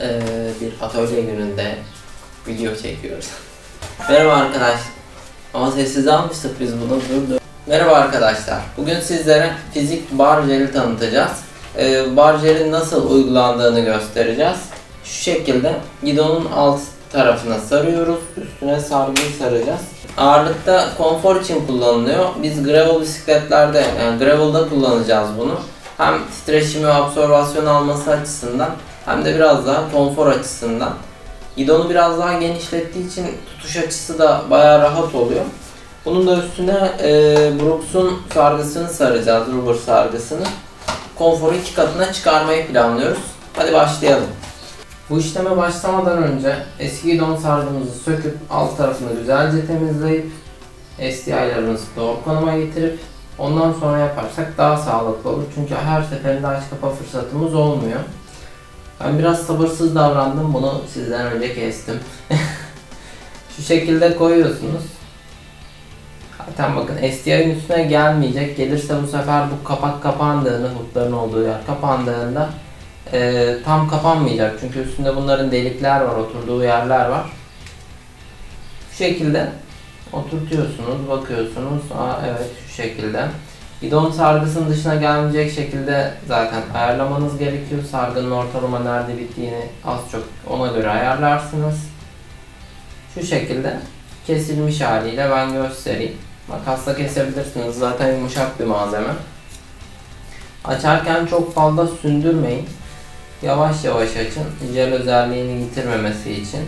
e, bir atölye gününde video çekiyoruz. Merhaba arkadaş. Ama sessiz almıştık biz bunu. Dur dur. Merhaba arkadaşlar. Bugün sizlere fizik bar jeli tanıtacağız. E, bar jelin nasıl uygulandığını göstereceğiz. Şu şekilde gidonun alt tarafına sarıyoruz. Üstüne sargıyı saracağız. Ağırlıkta konfor için kullanılıyor. Biz gravel bisikletlerde, yani gravel'da kullanacağız bunu. Hem titreşimi ve absorbasyon alması açısından hem de biraz daha konfor açısından. Gidonu biraz daha genişlettiği için tutuş açısı da bayağı rahat oluyor. Bunun da üstüne e, Brooks'un sargısını saracağız, rubber sargısını. Konforu iki katına çıkarmayı planlıyoruz. Hadi başlayalım. Bu işleme başlamadan önce eski gidon sargımızı söküp alt tarafını güzelce temizleyip STI'larımızı doğru konuma getirip ondan sonra yaparsak daha sağlıklı olur. Çünkü her seferinde aç kapa fırsatımız olmuyor. Ben biraz sabırsız davrandım. Bunu sizden önce kestim. Şu şekilde koyuyorsunuz. Zaten bakın STI'nin üstüne gelmeyecek. Gelirse bu sefer bu kapak kapandığında, hookların olduğu yer kapandığında e, tam kapanmayacak. Çünkü üstünde bunların delikler var, oturduğu yerler var. Şu şekilde oturtuyorsunuz, bakıyorsunuz. Aa, evet şu şekilde. Bidon sargısının dışına gelmeyecek şekilde zaten ayarlamanız gerekiyor. Sargının ortalama nerede bittiğini az çok ona göre ayarlarsınız. Şu şekilde kesilmiş haliyle ben göstereyim. Makasla kesebilirsiniz. Zaten yumuşak bir malzeme. Açarken çok fazla sündürmeyin. Yavaş yavaş açın. Jel özelliğini yitirmemesi için.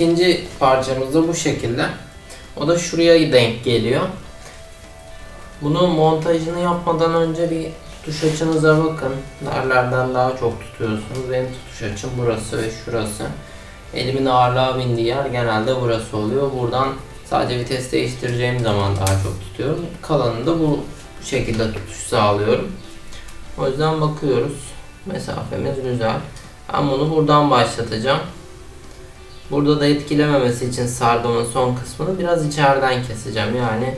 İkinci parçamız da bu şekilde. O da şuraya denk geliyor. Bunu montajını yapmadan önce bir tutuş açınıza bakın. Nerelerden daha çok tutuyorsunuz. Benim tutuş açım burası ve şurası. Elimin ağırlığa bindiği yer genelde burası oluyor. Buradan sadece vites değiştireceğim zaman daha çok tutuyorum. Kalanını da bu şekilde tutuş sağlıyorum. O yüzden bakıyoruz. Mesafemiz güzel. Ben bunu buradan başlatacağım. Burada da etkilememesi için sargımın son kısmını biraz içeriden keseceğim. Yani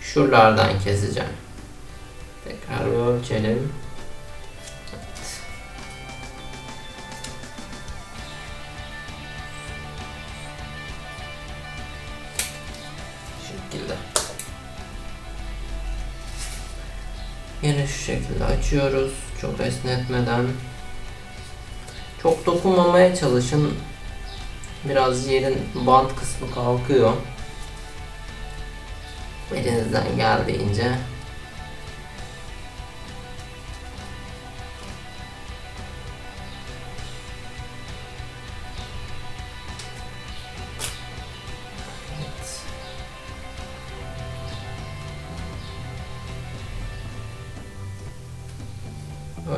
şuralardan keseceğim. Tekrar bir ölçelim. Evet. Şekilde. Yine şu şekilde açıyoruz. Çok esnetmeden. Çok dokunmamaya çalışın. Biraz yerin bant kısmı kalkıyor. Elinizden geldiğince.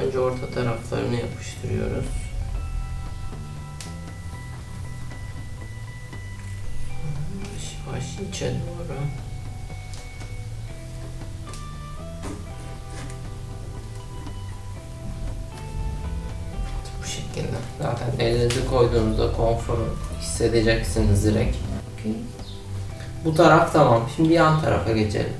Önce orta taraflarını yapıştırıyoruz. İçe doğru. Bu şekilde. Zaten elinizi koyduğunuzda konforu hissedeceksiniz direkt. Okey. Bu taraf tamam. Şimdi yan tarafa geçelim.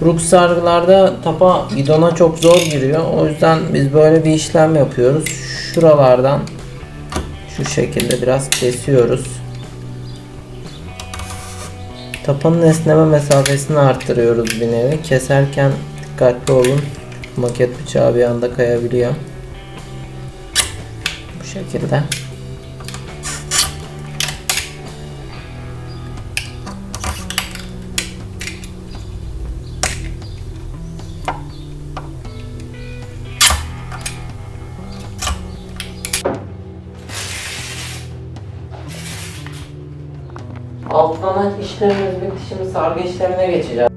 Brooks sargılarda tapa gidona çok zor giriyor. O yüzden biz böyle bir işlem yapıyoruz. Şuralardan şu şekilde biraz kesiyoruz. Tapanın esneme mesafesini arttırıyoruz bir nevi. Keserken dikkatli olun. Maket bıçağı bir anda kayabiliyor. Bu şekilde. Altlama işlemimiz bitti. Şimdi sargı işlemine geçeceğiz.